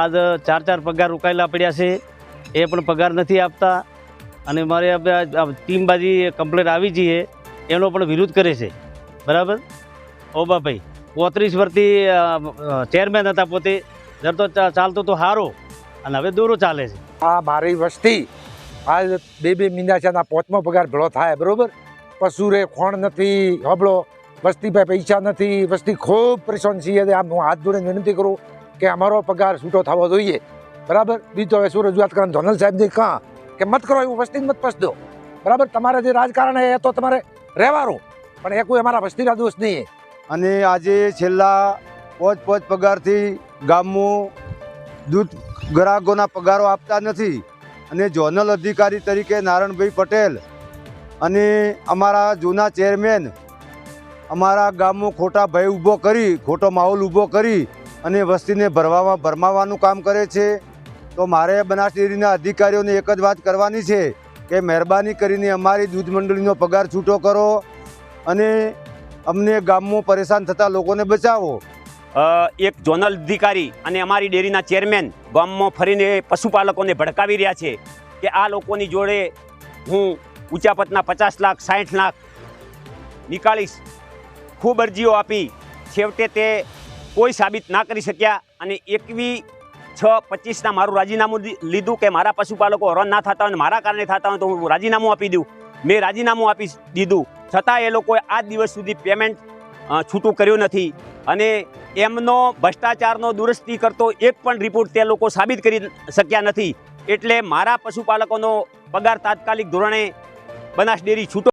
આજ ચાર ચાર પગાર રોકાયેલા પડ્યા છે. એ પણ પગાર નથી આપતા. અને મારે ટીમ બાજી કમ્પ્લેન આવી જઈએ એનો પણ વિરોધ કરે છે. બરાબર? ઓબાભાઈ પોત્રીસ વર્ષથી ચેરમેન હતા પોતે. જરતો તો ચાલતો તો સારો અને હવે દોરો ચાલે છે. આ મારી વસ્તી આજ બે બે મહિના છે પોચમો પગાર ભેળો થાય, બરાબર? પશુ રે ખોણ નથી, હબળો. વસ્તી પાસે પૈસા નથી. વસ્તી ખૂબ પરેશાન છીએ. આમ હું હાથ જોડીને વિનંતી કરું કે અમારો પગાર છૂટો થવો જોઈએ. બરાબર? બીજો હવે શું રજૂઆત કરવાનું? ધોનલ સાહેબની કાં કે મત કરો, એવું વસ્તી મત પસ દો. બરાબર? તમારે જે રાજકારણ એ તો તમારે રહેવાનું. પણ એ કોઈ અમારા વસ્તીના દોષ નહીં અને આજે છેલ્લા પોચ પોચ પગારથી ગામમાં દૂધ ગ્રાહકોના પગારો આપતા નથી. અને ઝોનલ અધિકારી તરીકે નારણભાઈ પટેલ અને અમારા જૂના ચેરમેન અમારા ગામમાં ખોટા ભય ઊભો કરી, ખોટો માહોલ ઊભો કરી અને વસ્તીને ભરવામાં ભરમાવાનું કામ કરે છે. તો મારે બનાસ ડેરીના અધિકારીઓને એક જ વાત કરવાની છે કે મહેરબાની કરીને અમારી દૂધ મંડળીનો પગાર છૂટો કરો અને અમને ગામમાં પરેશાન થતા લોકોને બચાવો. એક ઝોનલ અધિકારી અને અમારી ડેરીના ચેરમેન ગામમાં ફરીને પશુપાલકોને ભડકાવી રહ્યા છે કે આ લોકોની જોડે હું ઉચાપતના પચાસ લાખ સાઠ લાખ નીકાળીશ. ખૂબ અરજીઓ આપી. છેવટે તે કોઈ સાબિત ના કરી શક્યા અને એકવી છ પચીસના મારું રાજીનામું લીધું કે મારા પશુપાલકો હરણ ના થતા હોય મારા કારણે થતા હોય તો હું રાજીનામું આપી દઉં. મેં રાજીનામું આપી દીધું. છતાં એ લોકોએ આજ દિવસ સુધી પેમેન્ટ છૂટું કર્યું નથી. અને એમનો ભ્રષ્ટાચારનો દુરસ્તી કરતો એક પણ રિપોર્ટ તે લોકો સાબિત કરી શક્યા નથી. એટલે મારા પશુપાલકોનો પગાર તાત્કાલિક ધોરણે બનાસ ડેરી છૂટો